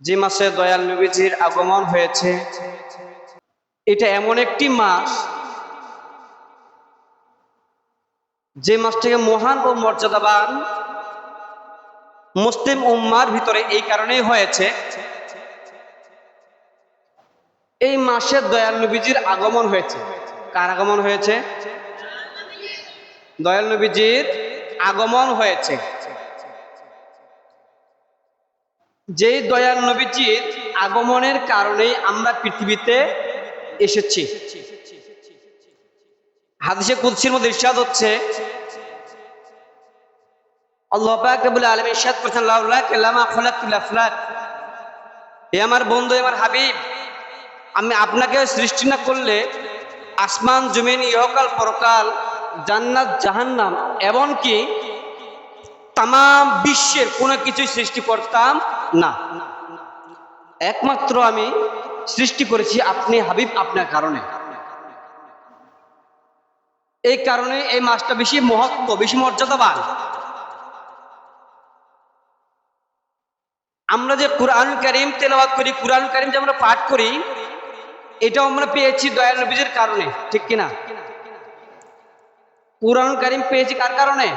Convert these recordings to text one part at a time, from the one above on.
যে মাসে দয়াল নবীজির আগমন হয়েছে, এটা এমন একটি মাস যে মাসটাকে মহান ও মর্যাদাবান মুসলিম উম্মার ভিতরে এই কারণেই হয়েছে। এই মাসে দয়াল নবীজির আগমন হয়েছে। কার আগমন হয়েছে? দয়াল নবীজির আগমন হয়েছে। যেই দয়াল নবীজির আগমনের কারণেই আমরা পৃথিবীতে এসেছি। হাদিসে কুদসির মধ্যে ইরশাদ হচ্ছে, আল্লাহ পাক বলে আলম ইরশাদ করছেন লাউলা কালামা খলাকুল আফলাক হে আমার বন্ধু আমার হাবিব, আমি আপনাকে সৃষ্টি না করলে আসমান, জমিন, ইহকাল, পরকাল, জান্নাত, জাহান্নাম, এমনকি তাম বিশ্বের কোনো কিছুই সৃষ্টি করতাম না। একমাত্র আমি সৃষ্টি করেছি আপনি হাবিব আপনার কারণে। এই কারণে এই মাসটা বেশি মহত্ব, বেশি মর্যাদাবান। আমরা যে কোরআন করিম তেলাওয়াত করি কোরআন করিম যে আমরা পাঠ করি, এটাও আমরা পেয়েছি দয়াল কারণে, ঠিক কিনা? কোরআন করিম পেয়েছি কার কারণে?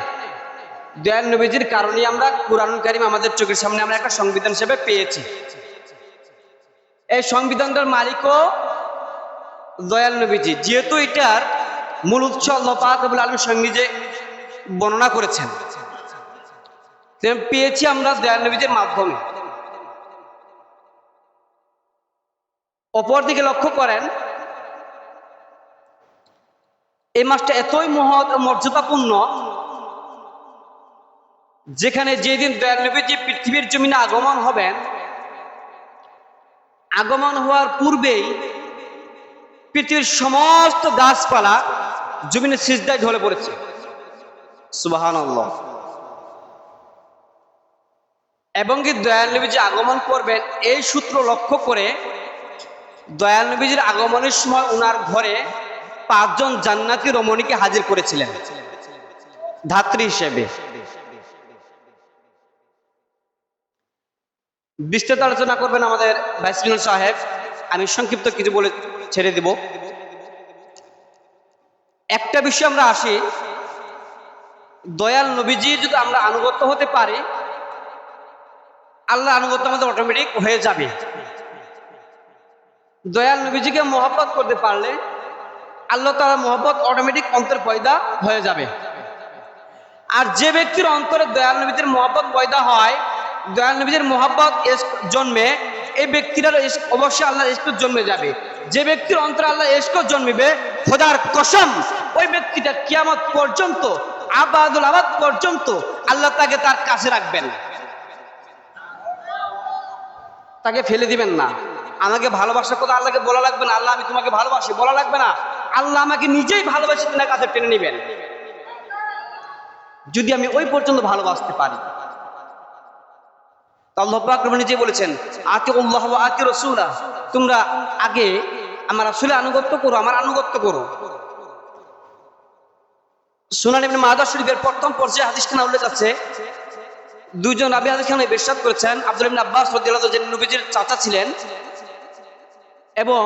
দয়াল নবীজির কারণে আমরা কোরআন করিম আমাদের চোখের সামনে আমরা একটা সংবিধান হিসেবে পেয়েছি। এই সংবিধানটার মালিকও দয়াল নবীজি, যেহেতু এটার মূল উৎস আল্লাহ পাক রব্বুল আলম সঙ্গে যে বর্ণনা করেছেন। পেয়েছি আমরা দয়াল নবীজির মাধ্যমে। অপরদিকে লক্ষ্য করেন, এই মাসটা এতই মহৎ মর্যাদাপূর্ণ যেখানে যেদিন দয়াল পৃথিবীর জমিনে আগমন হবেন, আগমন হওয়ার পূর্বেই পৃথিবীর সমস্ত গাছপালা জমিনে সিজদায় ঢলে পড়েছে। সুবাহান এবং কি দয়াল নবীজি আগমন করবেন, এই সূত্র লক্ষ্য করে দয়াল নবীজির আগমনের সময় ওনার ঘরে পাঁচজন জান্নাতি রমণীকে হাজির করেছিলেন, ধাত্রী হিসেবে। বিস্তারিত আলোচনা করবেন আমাদের ভাইস প্রিন্সিপাল সাহেব। আমি সংক্ষিপ্ত কিছু বলে ছেড়ে দিব। একটা বিষয় আমরা আসি। দয়াল নবীজির যদি আমরা আনুগত্য হতে পারি আল্লাহ আনুগত্য আমাদের অটোমেটিক হয়ে যাবে। দয়াল নবীজিকে মহব্বত করতে পারলে আল্লাহ তালা মহব্বত অটোমেটিক অন্তর পয়দা হয়ে যাবে। আর যে ব্যক্তির অন্তরে দয়াল নবীজির মহব্বত পয়দা হয় দয়াল নবীজির মহব্বত জন্মে, এই ব্যক্তিটার অবশ্যই আল্লাহ ইস্কত জন্মে যাবে। যে ব্যক্তির অন্তরে আল্লাহ ইস্কত জন্মিবে, খোদার কসম, ওই ব্যক্তিটা কিয়ামত পর্যন্ত, আবাদুল আবাদ পর্যন্ত আল্লাহ তাকে তার কাছে রাখবেন। তাকে ফেলে দিবেন না। আমাকে ভালোবাসার কথা আল্লাহকে বলা লাগবে না, আল্লাহ আমি তোমাকে ভালোবাসি, বলা লাগবে না। আল্লাহ আমাকে নিজেই ভালোবাসি তিনার কাছে টেনে নিবেন। যদি আমি ওই পর্যন্ত ভালোবাসতে পারি আল্লাহ পাকরম নিজে বলেছেন আকে উল্লাহ আকে রসুলা তোমরা আগে আমার আসলে আনুগত্য করো, আমার আনুগত্য করো। সুনান ইবনে শরীফের প্রথম পর্যায়ে হাদিস খানা উল্লেখ আছে দুইজন রাবি হাদিস খানা বিশ্বাস করেছেন, আব্দুল ইবনে আব্বাস রাদিয়াল্লাহু যে নবীজির চাচা ছিলেন, এবং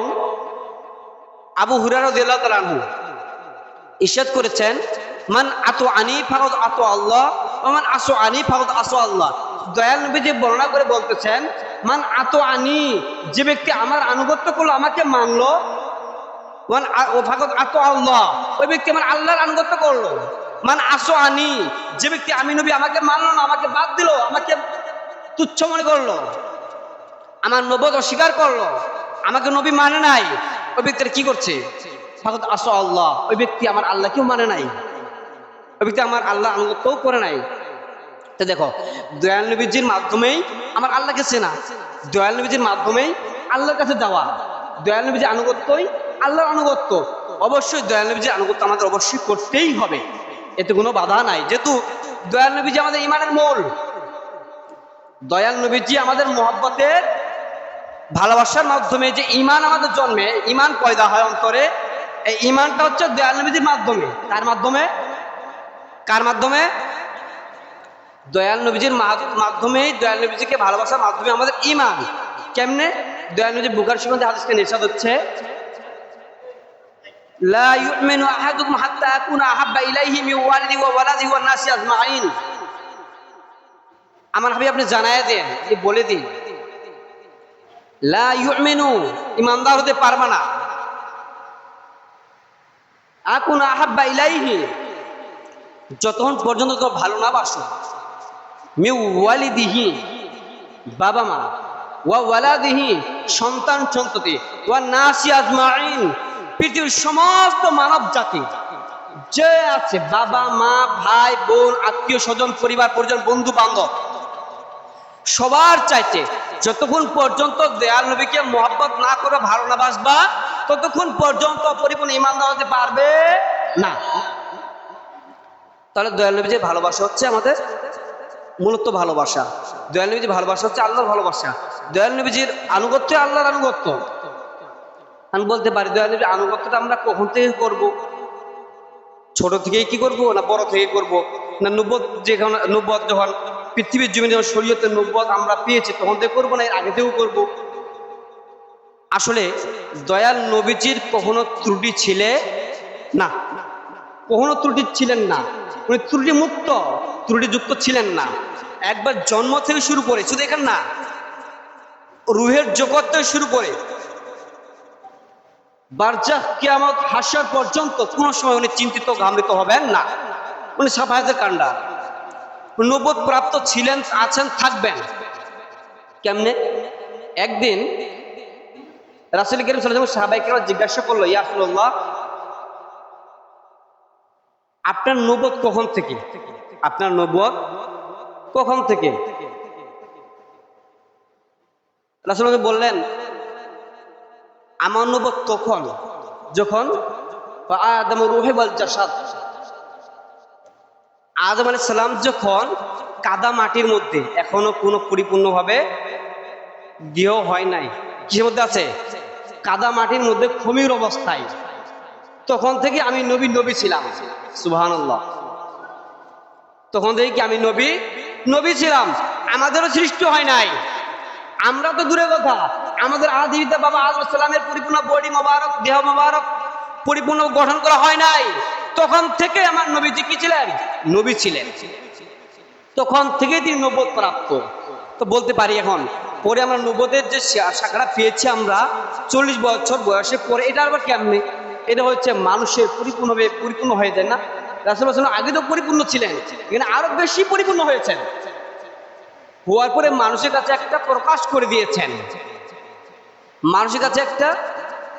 আবু হুরায়রা রাদিয়াল্লাহু তাআলা আনহু করেছেন, মান আতো আনি ফাগদ আতো আল্লাহ মান আসো আনি ফাগদ আসো আল্লাহ। দয়াল নবীজি বর্ণনা করে বলতেছেন, মান আতো আনি যে ব্যক্তি আমার আনুগত্য করল, আমাকে মানলো মান ফাগদ আল্লাহ, ওই ব্যক্তি আমার আল্লাহর আনুগত্য করল। মান আসো আনি যে ব্যক্তি আমি নবী, আমাকে মানলো না, আমাকে বাদ দিল, আমাকে তুচ্ছ মনে করল, আমার নবদ অস্বীকার করল, আমাকে নবী মানে নাই, ওই ব্যক্তিটা কি করছে? ফাগদ আসো আল্লাহ, ওই ব্যক্তি আমার আল্লাহকেও মানে নাই, ওই ব্যক্তি আমার আল্লাহ আনুগত্যও করে নাই। তো দেখো, দয়াল নবীজির মাধ্যমেই আমার আল্লাহকে চেনা। দয়াল নবীজির মাধ্যমেই আল্লাহর কাছে যাওয়া। দয়াল নবীজির আনুগত্যই আল্লাহর আনুগত্য। অবশ্যই দয়াল নবীজির আনুগত্য আমাদের অবশ্যই করতেই হবে। এতে কোনো বাধা নাই। যেহেতু দয়াল নবীজি আমাদের ইমানের মূল। দয়াল নবীজি আমাদের মহব্বতের ভালোবাসার মাধ্যমে যে ইমান আমাদের জন্মে, ইমান পয়দা হয় অন্তরে, এই ইমানটা হচ্ছে দয়াল নবীজির মাধ্যমে। তার মাধ্যমে, কার মাধ্যমে? দয়াল নবীজির মাধ্যমেই দয়াল নবীজিকে ভালোবাসার মাধ্যমে আমাদের ইমান কেমনে? দয়াল নবী বুকার সুগন্ধে হাদিসকে নির্সাদ হচ্ছে। লা আমার আপনি বলে লা ইমানদার হতে না। যতক্ষণ পর্যন্ত তো ভালো না বাসো। মি ওয়ালিদিহি, বাবা মা। ওয়া ওয়ালাদিহি, সন্তান সন্ততি। ওয়া নাসি আজমাইন, পৃথিবীর সমস্ত মানব জাতি। যে আছে, বাবা, মা, ভাই, বোন, আত্মীয় স্বজন, পরিবার, পরিজন, বন্ধু, বান্ধব। সবার চাইতে যতক্ষণ পর্যন্ত দেয়াল নবীকে মোহাব্বত না করে ভালো না বাসবা, ততক্ষণ পর্যন্ত পরিপূর্ণ ইমানদার হতে পারবে না। তাহলে দয়াল নবীজির ভালোবাসা হচ্ছে আমাদের? মূলত ভালোবাসা। দয়াল নবীজির ভালোবাসা হচ্ছে আল্লাহর ভালোবাসা। দয়াল নবীজির আনুগত্য আল্লাহর আনুগত্য। আমি বলতে পারি, দয়াল নবীর আনুগত্যটা আমরা কখন থেকে করব? ছোট থেকেই কি করব না বড় থেকে করব? না নব্বত যেখানে, নব্বত যখন পৃথিবীর জমি যখন শরীয়তের নব্বত আমরা পেয়েছি, তখন থেকে করব না এর আগে থেকেও করব? আসলে দয়াল নবীজির কখনো ত্রুটি ছিলে? না। কখনো ত্রুটি ছিলেন না। উনি ত্রুটি মুক্ত ত্রুটিযুক্ত ছিলেন না। একবার জন্ম থেকে শুরু করে, শুধু এখানে না, রুহের জগৎ থেকে শুরু করে, বারজাহ কিয়ামত হাসার পর্যন্ত কোনো সময় উনি চিন্তিত, ঘামৃত হবেন না। উনি সাফায়াতের কাণ্ডা। নবদ প্রাপ্ত ছিলেন, আছেন, থাকবেন। কেমনে? একদিন রাসুল করিম সাল্লাম সাহাবাইকে জিজ্ঞাসা করল ইয়াসুল্লাহ আপনার নবদ কখন থেকে? আপনার নবদ কখন থেকে? বললেন, আমার নবদ তখন যখন আদম রুহে বল জাসাদ। আদম সালাম যখন কাদা মাটির মধ্যে এখনও কোনো পরিপূর্ণভাবে দেহ হয় নাই, কিসের মধ্যে আছে? কাদা মাটির মধ্যে খমির অবস্থায়। তখন থেকে আমি নবী নবী ছিলাম। সুবাহান তখন থেকে কি আমি নবী নবী ছিলাম? আমাদেরও সৃষ্টি হয় নাই। আমরা তো দূরে কথা। আমাদের আদিবিদ্যা বাবা আলামের পরিপূর্ণ বডি মোবারক, দেহ মোবারক পরিপূর্ণ গঠন করা হয় নাই। তখন থেকে আমার নবীজি কি ছিলেন? নবী ছিলেন। তখন থেকেই তিনি নব্বত প্রাপ্ত। তো বলতে পারি এখন, পরে আমরা নব্বতের যে শাখাটা পেয়েছি আমরা, চল্লিশ বছর বয়সে পরে, এটা আবার কেমনে? এটা হচ্ছে মানুষের পরিপূর্ণভাবে পরিপূর্ণ হয়ে যায় না। রাসুল আসলাম আগে তো পরিপূর্ণ ছিলেন এখানে আরও বেশি পরিপূর্ণ হয়েছেন। হওয়ার পরে মানুষের কাছে একটা প্রকাশ করে দিয়েছেন। মানুষের কাছে একটা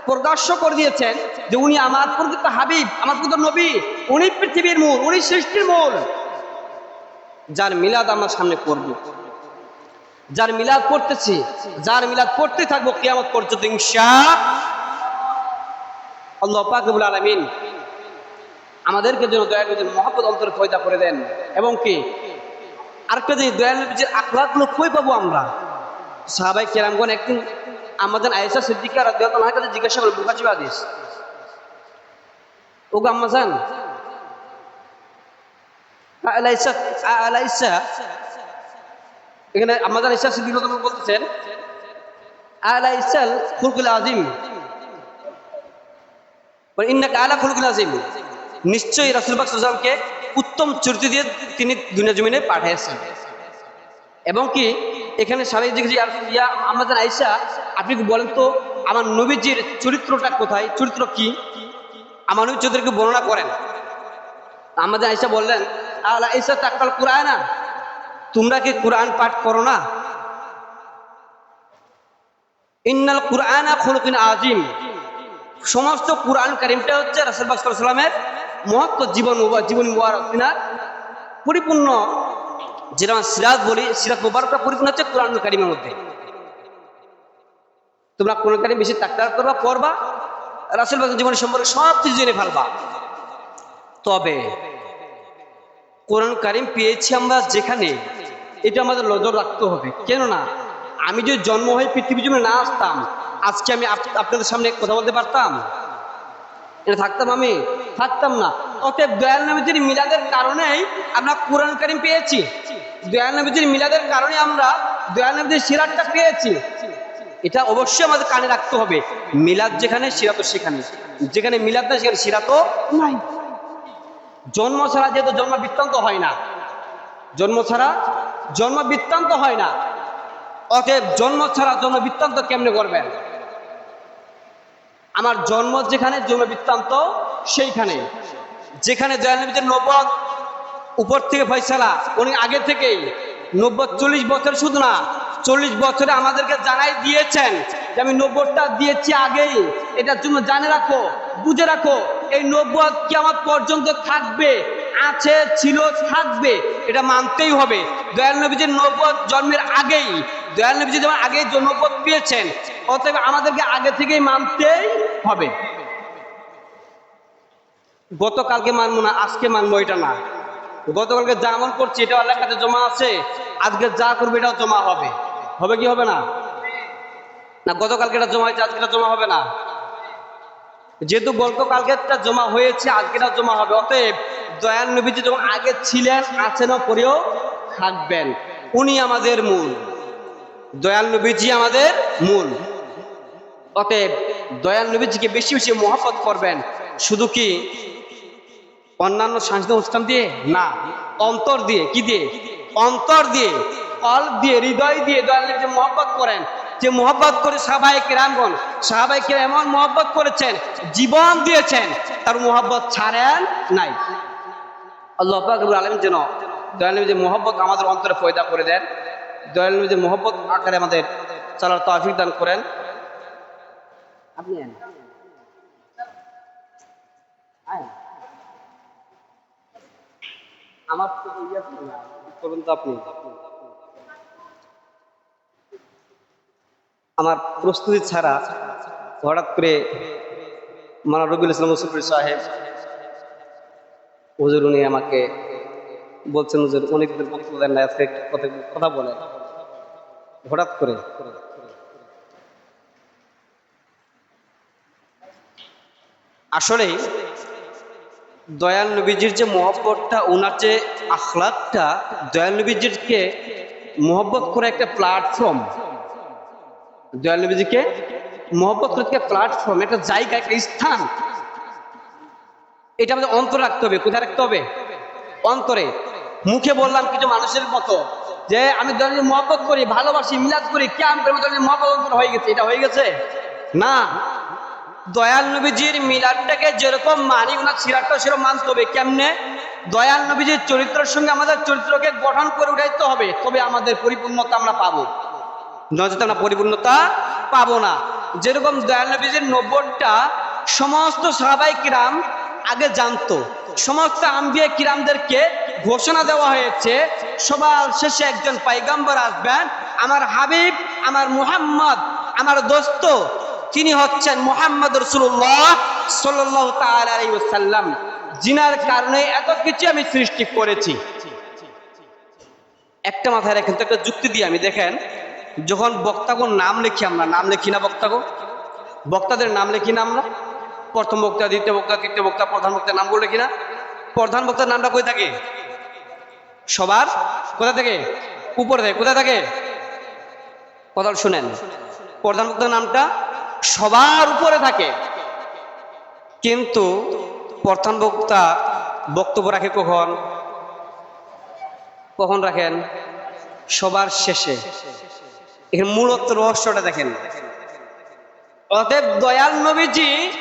প্রকাশ্য করে দিয়েছেন যে উনি আমার প্রকৃত হাবিব, আমার প্রকৃত নবী, উনি পৃথিবীর মূল, উনি সৃষ্টির মূল। যার মিলাদ আমার সামনে করব যার মিলাদ করতেছি যার মিলাদ করতে থাকব কেমন পর্যন্ত ইনশা আল্লাহ পাকবুল আলমিন আমাদেরকে যেন দয়া করে মহাপদ অন্তর পয়দা করে দেন। এবং কি? আরেকটা জিনিস দয়াল নবীজির আখলাকগুলো কই পাবো আমরা? সাহাবাই কেরামগণ একদিন আমাদের আয়েশা সিদ্দিকা আনহার কাছে জিজ্ঞাসা করলেন বুখারী হাদিস? ওগো আম্মা জান। আলাইসা আলাইসা। এখানে আমাদের ইসা সিদ্দিকা বলতেছেন, আলাইসাল খুলকুল আজিম। ইন্নাকা আলা খুলকুল আজিম নিশ্চয়ই রাসূল পাক সাল্লাল্লাহু উত্তম চরিত্র দিয়ে তিনি দুনিয়া জমিনে পাঠিয়েছেন। এবং কি, এখানে স্বামী জিজ্ঞেস ইয়া আমাদের আইসা আপনি বলেন তো, আমার নবীজির চরিত্রটা কোথায়, চরিত্র কি? আমার নবী চরিত্রকে বর্ণনা করেন। আমাদের আইসা বললেন আল্লাহ আইসা তাকাল কোরআন, তোমরা কি কোরআন পাঠ করো না? ইন্নাল কোরআন খুলকিন আজিম সমস্ত কোরআন কারিমটা হচ্ছে রাসুলবাগ সাল্লামের মহত্ব জীবন জীবন মুবারক। তিনার পরিপূর্ণ যেরকম সিরাজ বলি সিরাজ মুবারকটা পরিপূর্ণ হচ্ছে কোরআন কারিমের মধ্যে। তোমরা কোরআন কারিম বেশি তাকতার করবা, পড়বা, রাসুল জীবন সম্পর্কে সব কিছু জেনে ফেলবা। তবে কোরআন কারিম পেয়েছি আমরা যেখানে, এটা আমাদের নজর রাখতে হবে। কেননা, আমি যদি জন্ম হয়ে পৃথিবী জন্য না আসতাম আজকে আমি আপনাদের সামনে কথা বলতে পারতাম? এটা থাকতাম আমি? থাকতাম না। অতএব দয়াল নবীজির মিলাদের কারণেই আমরা কোরআন কারিম পেয়েছি। দয়াল নবীজির মিলাদের কারণে আমরা দয়াল নবীজির সিরাতটা পেয়েছি। এটা অবশ্যই আমাদের কানে রাখতে হবে। মিলাদ যেখানে সিরাত সেখানে। যেখানে মিলাদ না সেখানে সিরাত নাই। জন্ম ছাড়া যেহেতু জন্ম বৃত্তান্ত হয় না। জন্ম ছাড়া জন্ম বৃত্তান্ত হয় না। অতএব জন্ম ছাড়া জন্ম বৃত্তান্ত কেমনে করবেন? আমার জন্ম যেখানে জমে বৃত্তান্ত সেইখানে। যেখানে জয়ানবীদের নব্বত উপর থেকে ফয়সালা, উনি আগে থেকেই নব্বত চল্লিশ বছর শুধু না, চল্লিশ বছরে আমাদেরকে জানাই দিয়েছেন যে আমি নব্বইটা দিয়েছি আগেই। এটার জন্য জানে রাখো, বুঝে রাখো, এই নব্বত কি আমার পর্যন্ত থাকবে। আছে, ছিল, থাকবে, এটা মানতেই হবে। দয়াল নবীজির নব্বই জন্মের আগেই, দয়াল নবীজি যেমন আগেই নব্বই পেয়েছেন, অতএব আমাদেরকে আগে থেকেই মানতেই হবে। গতকালকে মানবো না, আজকে মানবো, এটা না। গতকালকে যা করছি এটা আল্লাহর কাছে জমা আছে, আজকে যা করবে, এটাও জমা হবে। হবে কি হবে না? না, গতকালকে এটা জমা হয়েছে, আজকে জমা হবে না। যেহেতু গতকালকে জমা হয়েছে আজকে এটা জমা হবে, অতএব দয়াল নবীজি যখন আগে ছিলেন আছেন পরেও থাকবেন। উনি আমাদের মূল। দয়াল নবীজি আমাদের মূল। অতএব দয়াল নবীজিকে বেশি বেশি মহাপত করবেন। শুধু কি অন্যান্য সাংস্কৃতিক অনুষ্ঠান দিয়ে? না, অন্তর দিয়ে। কি দিয়ে? অন্তর দিয়ে। কল দিয়ে, হৃদয় দিয়ে দয়াল নবীজি মহব্বত করেন। যে মহব্বত করে সাহাবাহিক রামগণ সাহাবাহিক এমন মহব্বত করেছেন, জীবন দিয়েছেন, তার মহব্বত ছাড়েন নাই। আল্লাহ পাকুর আলম যেন দয়াল নবীজির মহব্বত আমাদের অন্তরে পয়দা করে দেন, দয়াল নবীজির মহব্বত আকারে আমাদের চালার তৌফিক দান করেন। আপনি আমার প্রস্তুতি ছাড়া হঠাৎ করে মানা রবিউল ইসলাম সাহেব হুজুর উনি আমাকে বলছেন, হুজুর, অনেক দিন বক্তব্য দেন না আজকে কথা বলেন। হঠাৎ করে আসলে দয়াল নবীজির যে মহব্বতটা ওনার যে আখলাকটা, দয়াল নবীজিকে মহব্বত করে একটা প্ল্যাটফর্ম দয়াল নবীজিকে মহব্বত করে একটা প্ল্যাটফর্ম একটা জায়গা, একটা স্থান। এটা আমাদের অন্তর রাখতে হবে, কোথায় রাখতে হবে? অন্তরে। মুখে বললাম কিছু মানুষের মতো যে, আমি দয়ালের মহব্বত করি, ভালোবাসি, মিলাদ করি করে দয়ালের মহব্বত অন্তর হয়ে গেছে। এটা হয়ে গেছে? না। দয়াল নবীজির মিলাদটাকে যেরকম মানি, ওনার সিরাটটা সেরকম মানতে হবে। কেমনে? দয়াল নবীজির চরিত্রের সঙ্গে আমাদের চরিত্রকে গঠন করে উঠাইতে হবে, তবে আমাদের পরিপূর্ণতা আমরা পাবো। নয়তো আমরা পরিপূর্ণতা পাবো না। যেরকম দয়াল নবীজির নব্বরটা সমস্ত সাহাবাই কিরাম আগে জানতো। সমস্ত আম্বিয়া কিরামদেরকে ঘোষণা দেওয়া হয়েছে, সবার শেষে একজন পাইগাম্বর আসবেন, আমার হাবিব, আমার মুহাম্মদ, আমার দোস্ত, তিনি হচ্ছেন মোহাম্মদ রসুল্লাহ সাল্লাহ তাল্লাম জিনার কারণে এত কিছু আমি সৃষ্টি করেছি। একটা মাথায় রেখেন তো, একটা যুক্তি দিয়ে আমি দেখেন, যখন বক্তাগোর নাম লিখি আমরা, নাম লিখি না বক্তাগো বক্তাদের নাম লিখি না আমরা? প্রথম বক্তা, দ্বিতীয় বক্তা, তৃতীয় বক্তা, প্রধান বক্তার নামগুলো লিখি না প্রধান বক্তার নামটা কোথায় থাকে? সবার? কোথা থেকে? উপরে থাকে। কোথায় থাকে? কথা শুনেন। প্রধান বক্তার নামটা সবার উপরে থাকে। কিন্তু প্রধান বক্তা বক্তব্য রাখে কখন? কখন রাখেন? সবার শেষে। এখানে মূলত রহস্যটা দেখেন। অতএব দয়াল নবীজি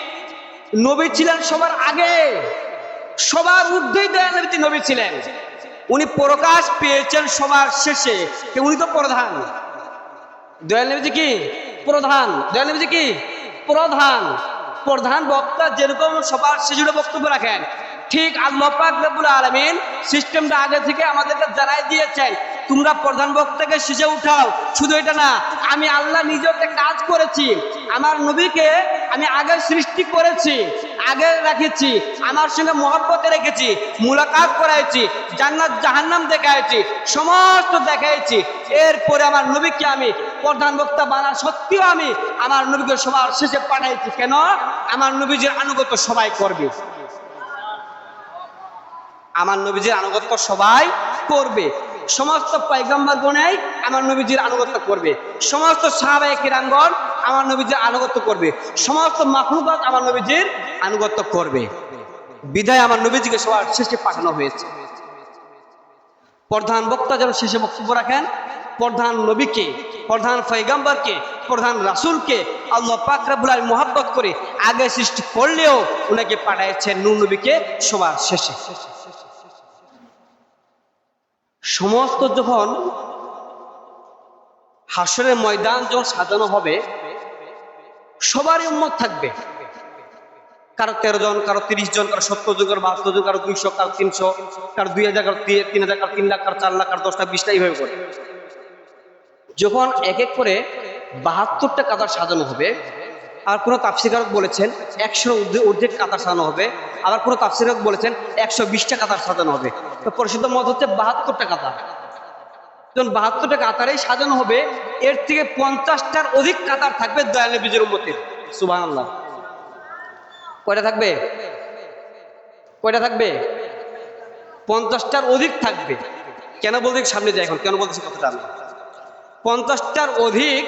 নবী ছিলেন সবার আগে। সবার ঊর্ধ্বেই দয়াল নবীজি নবী ছিলেন। উনি প্রকাশ পেয়েছেন সবার শেষে। উনি তো প্রধান। দয়াল নবীজি কি? প্রধান। দয়াল নবীজি কি? প্রধান। প্রধান বক্তা যেরকম সবার শেষে বক্তব্য রাখেন, ঠিক আল্লাহ পাক রব্বুল আলামিন সিস্টেমটা আগে থেকে আমাদেরকে জানাই দিয়েছেন, তোমরা প্রধান বক্তাকে শেষে উঠাও। শুধু এটা না, আমি আল্লাহ নিজে একটা কাজ করেছি। আমার নবীকে আমি আগে সৃষ্টি করেছি আগে রেখেছি, আমার সঙ্গে মহব্বতে রেখেছি, মুলাকাত করাইছি, জান্নাত, জাহান্নাম দেখাইছি, সমস্ত দেখাইছি। এরপরে আমার নবীকে আমি প্রধান বক্তা বানা সত্যিও আমি আমার নবীকে সবার শেষে পাঠাইছি। কেন? আমার নবীজির আনুগত্য সবাই করবে। আমার নবীজির আনুগত্য সবাই করবে। সমস্ত পয়গম্বর গণাই আমার নবীজির আনুগত্য করবে। সমস্ত সাহাবায়ে কিরামগণ আমার নবীজির আনুগত্য করবে। সমস্ত মাখলুকাত আমার নবীজির আনুগত্য করবে। বিধায় আমার নবীজিকে সবার শেষে পাঠানো হয়েছে। প্রধান বক্তা যেন শেষে বক্তব্য রাখেন, প্রধান নবীকে, প্রধান ফৈগাম্বরকে প্রধান রাসুলকে আল্লাহ পাক রাব্বুল মোহাব্বত করে আগে সৃষ্টি করলেও উনাকে পাঠাইছেন নূর নবীকে সবার শেষে। সমস্ত যখন হাসরের ময়দান যখন সাজানো হবে, সবারই উম্মত থাকবে। কারও তেরো জন, কারও তিরিশ জন, কারও সত্তর জন, কারও বাহাত্তর জন, কারও দুইশো, কারও তিনশো, কারও দুই হাজার, কারও তিন- হাজার, কারও তিন লাখ, কারও চার লাখ, কারও দশটা, বিশটা, এইভাবে করে। যখন এক এক করে বাহাত্তরটা কাতার সাজানো হবে, আর কোনো তাফসিকারক বলেছেন একশো অর্ধেক কাতার সাজানো হবে, আবার কোনো তাফসিকারক বলেছেন একশো বিশটা কাতার সাজানো হবে। তো পরিশুদ্ধ মত হচ্ছে বাহাত্তরটা কাতার যখন বাহাত্তরটা কাতারেই সাজানো হবে, এর থেকে পঞ্চাশটার অধিক কাতার থাকবে দয়াল নবীজের উম্মতের সুবাহ আল্লাহ কয়টা থাকবে? কয়টা থাকবে? পঞ্চাশটার অধিক থাকবে। কেন বলতে সামনে যাই এখন? কেন বলতেছি কথাটা আমি? পঞ্চাশটার অধিক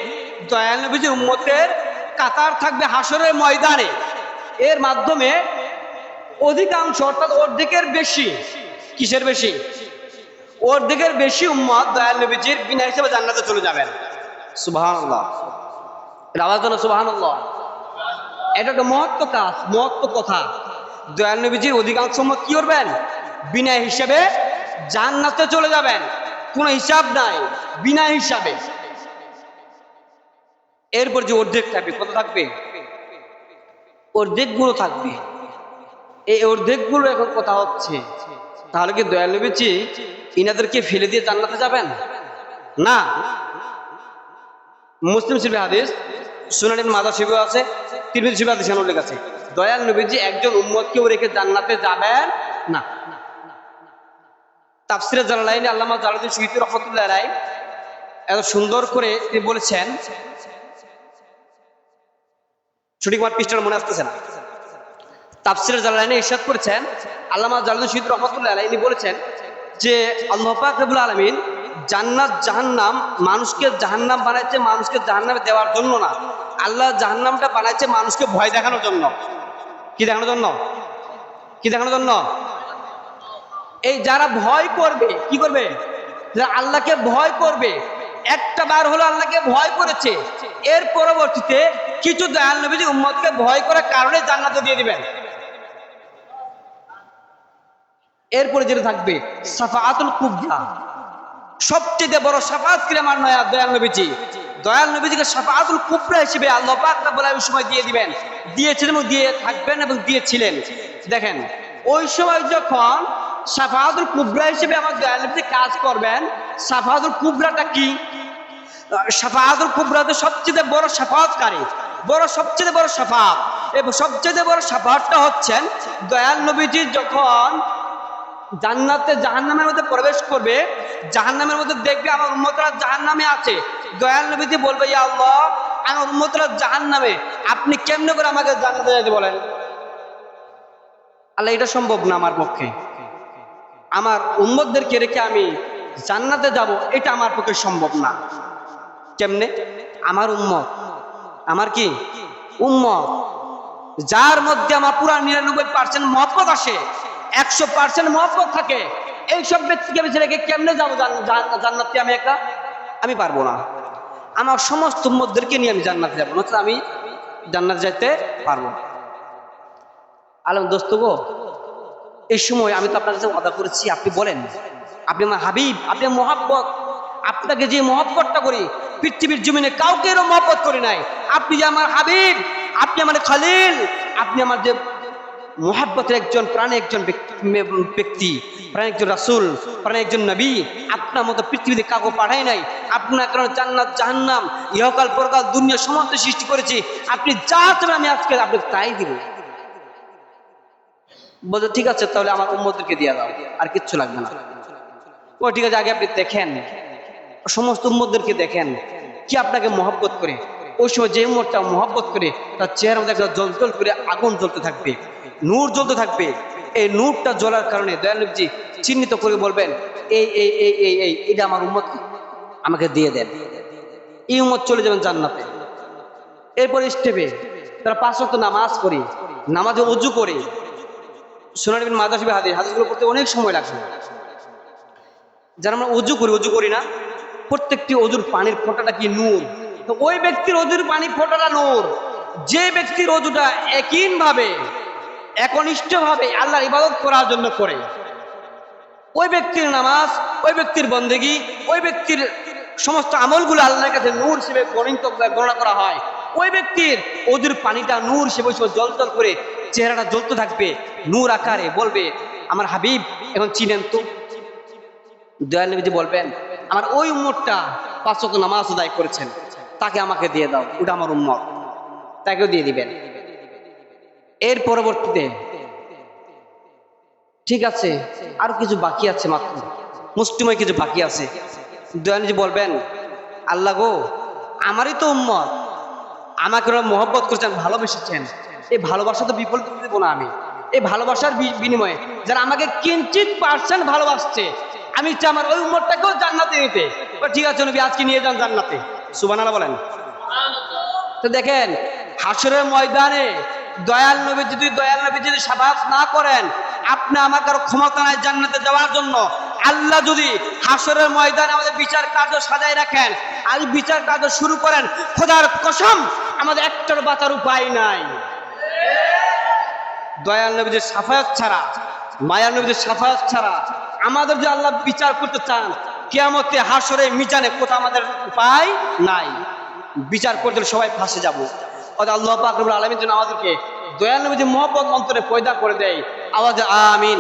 দয়াল নবীজির উম্মতের কাতার থাকবে হাসরের ময়দানে। এর মাধ্যমে অধিকাংশ, অর্থাৎ অর্ধেকের বেশি কিসের বেশি? অর্ধেকের বেশি উম্মত দয়াল নবীজির বিনা হিসেবে জান্নাতে চলে যাবেন। আওয়াজ জানো সুবহানাল্লাহ। এটা একটা মহত্ব কাজ, মহত্ব কথা। দয়াল নবীজির অধিকাংশ উম্মত কি করবেন? বিনা হিসেবে জান্নাতে চলে যাবেন। কোনো হিসাব নাই, বিনা হিসাবে। এরপর যে অর্ধেক থাকবে, কত থাকবে? অর্ধেকগুলো থাকবে। এই অর্ধেকগুলো এখন কথা হচ্ছে। তাহলে কি দয়াল নবীজি ইনাদেরকে ফেলে দিয়ে জান্নাতে যাবেন? না। মুসলিম শিল্পী হাদিস, সুনানির মাদা শিবু আছে, তিরমিজি শিবু হাদিস উল্লেখ আছে। দয়াল নবীজি একজন উম্মতকেও রেখে জান্নাতে যাবেন? না। তাফসিরে জালালাইনি আল্লামা জালালুদ্দিন শহীদ রহমতুল্লাহ রায় এত সুন্দর করে তিনি বলেছেন, সঠিক আমার পৃষ্ঠার মনে আসতেছে না। তাফসিরের জালালাইনে ইরশাদ করেছেন। আল্লামা জালালুদ্দিন শহীদ রহমতুল্লাহ রায় ইনি বলেছেন যে, আল্লাহ পাক রব্বুল আলামিন জান্নাত জাহান্নাম মানুষকে জাহান্নাম বানাইছে, মানুষকে জাহান্নামে দেওয়ার জন্য না। আল্লাহ জাহান্নামটা বানাইছে মানুষকে ভয় দেখানোর জন্য। কি দেখানোর জন্য? কি দেখানোর জন্য? এই যারা ভয় করবে, কি করবে? আল্লাহকে ভয় করবে, একটা বার হলো আল্লাহকে ভয় করেছে। এর পরবর্তীতে কিছু দয়াল নবীজি উম্মতকে ভয় করার কারণে জান্নাতে দিয়ে দিবেন। এরপরে যেটা থাকবে, সাফাআতুল কুবরা। সবচেয়ে বড় সাফাত কিরে আমার নয়া দয়াল নবীজি। দয়াল নবীজিকে সাফাআতুল কুবরা হিসেবে আল্লাহ রাব্বুল আলামিন সময় দিয়ে দিবেন। দিয়েছিলেন এবং দিয়ে থাকবেন এবং দিয়েছিলেন। দেখেন, ওই সময় যখন সাফাআতুল কুবরা হিসেবে আমার দয়াল নবীজি কাজ করবেন, সাফাআতুল কুবরাটা কি? সাফাআতুল কুবরাতে সবচেয়ে বড় সাফাতকারী বড় সবচেয়ে বড় সাফাত। এবং সবচেয়ে বড় সাফাতটা হচ্ছেন দয়াল নবীজি যখন জান্নাতে জাহান্নামের মধ্যে প্রবেশ করবে, জাহান্নামের মধ্যে দেখবে আমার উম্মতরা জাহান্নামে আছে। দয়াল নবীজি বলবে, ইয়া আল্লাহ, আমার উম্মতরা জাহান্নামে, আপনি কেমনে করে আমাকে জান্নাতে যেতে বলেন? আল্লাহ, এটা সম্ভব না আমার পক্ষে। আমার উম্মতদেরকে রেখে আমি জান্নাতে যাব, এটা আমার পক্ষে সম্ভব না। কেমনে? আমার উম্মত। আমার কি? উম্মত। যার মধ্যে আমার পুরা নিরানব্বই পার্সেন্ট মহব্বত আসে একশো পার্সেন্ট মহব্বত থাকে। এইসব ব্যক্তিকে বেছে রেখে কেমনে যাব জান- জান- জান্নাতে আমি একা? আমি পারব না। আমার সমস্ত উম্মতদেরকে নিয়ে আমি জান্নাতে যাব নচেত আমি জান্নাত যাইতে পারব না। আলম, দোস্ত গো, এই সময় আমি তো আপনার কাছে ওয়াদা করেছি, আপনি বলেন। আপনি আমার হাবিব, আপনি মহাব্বত। আপনাকে যে মহব্বতটা করি, পৃথিবীর জমিনে কাউকে এরকম মহব্বত করি নাই। আপনি যে আমার হাবিব, আপনি আমার খালিল, আপনি আমার যে মোহাব্বতের একজন প্রাণে একজন ব্যক্তি- প্রাণে একজন রাসূল প্রাণে একজন নবী, আপনার মতো পৃথিবীতে কাউকে পাঠাই নাই। আপনার কারণে জান্নাত, জাহান্নাম, ইহকাল, পরকাল, দুনিয়া সমস্ত সৃষ্টি করেছি। আপনি যা চাবেন আমি আজকে আপনি তাই দিব। বলতে ঠিক আছে, তাহলে আমার উম্মতদেরকে দিয়ে দাও, আর কিচ্ছু লাগবে না। ও, ঠিক আছে, আগে আপনি দেখেন। সমস্ত উম্মতদেরকে দেখেন। কি আপনাকে মহব্বত করে? ওই সময় যে উম্মতটা মহব্বত করে, তার চেহারা একটা জল জল করে আগুন জ্বলতে থাকবে। নূর জ্বলতে থাকবে। এই নূরটা জ্বলার কারণে দয়ালুজি চিহ্নিত করে বলবেন, এই এই এই এই এই, এটা আমার উম্মত আমাকে দিয়ে দেন। এই উম্মত চলে যাবেন জান্নাতে। এরপর স্টেপে তারা পাঁচ ওয়াক্ত নামাজ পড়ি, নামাজে অজু করে। সোনার বিন মাদাস হাদিস, হাদিসগুলো পড়তে অনেক সময় লাগছে। যারা আমরা অজু করি অজু করি না, প্রত্যেকটি অজুর পানির ফোঁটাটা কি নূর? তো ওই ব্যক্তির অজুর পানি ফোঁটাটা নূর। যে ব্যক্তির অজুটা একই ভাবে একনিষ্ঠ ভাবে আল্লাহর ইবাদত করার জন্য করে। ওই ব্যক্তির নামাজ, ওই ব্যক্তির বন্দেগি, ওই ব্যক্তির সমস্ত আমলগুলো আল্লাহর কাছে নূর হিসেবে গণিত গণনা করা হয়। ওই ব্যক্তির ওদের পানিটা নূর হিসেবে জল জল করে চেহারাটা জ্বলতে থাকবে, নূর আকারে বলবে, আমার হাবিব, এখন চিনেন তো? দয়াল নবীজি বলবেন, আমার ওই উম্মতটা পাঁচশত নামাজ আদায় করেছেন, তাকে আমাকে দিয়ে দাও, ওটা আমার উম্মত। তাকেও দিয়ে দিবেন। এর পরবর্তীতে ঠিক আছে, আর কিছু বাকি আছে মাত্র। মুষ্টিময় কিছু বাকি আছে। দয়ানজি বলবেন, আল্লাহ গো, আমারই তো উম্মত। আমাকে ওরা মহব্বত করেছেন ভালোবেসেছেন। এই ভালোবাসা তো করে দেবো না আমি। এই ভালোবাসার বিনিময়ে যারা আমাকে কিঞ্চিত পার্সেন্ট ভালোবাসছে, আমি চাই আমার ওই উম্মতটাকেও জান্নাতে নিতে। ঠিক আছে নবী, আজকে নিয়ে যান জান্নাতে। সুবানারা বলেন। তো দেখেন হাসরের ময়দানে দয়াল নবী, যদি দয়াল নবী যদি সাবাস না করেন, আপনি আমার কারও ক্ষমতা নাই জান্নাতে যাওয়ার জন্য। আল্লাহ যদি হাসরের ময়দানে আমাদের বিচার কার্য সাজাই রাখেন, আর বিচার কার্য শুরু করেন, খোদার কসম, আমাদের একটার বাঁচার উপায় নাই। দয়াল নবীদের সাফায়াত ছাড়া মায়ার নবীদের সাফায়াত ছাড়া, আমাদের যে আল্লাহ বিচার করতে চান, কেয়ামতে হাসরে মিজানে কোথাও আমাদের উপায় নাই। বিচার করতে সবাই ফাঁসে যাব। আল্লাহ পাক রব্বুল আলামিন জন্য আমাদেরকে দয়ানবী মহব্বত অন্তরে পয়দা করে দেয় আওয়াজ আমিন।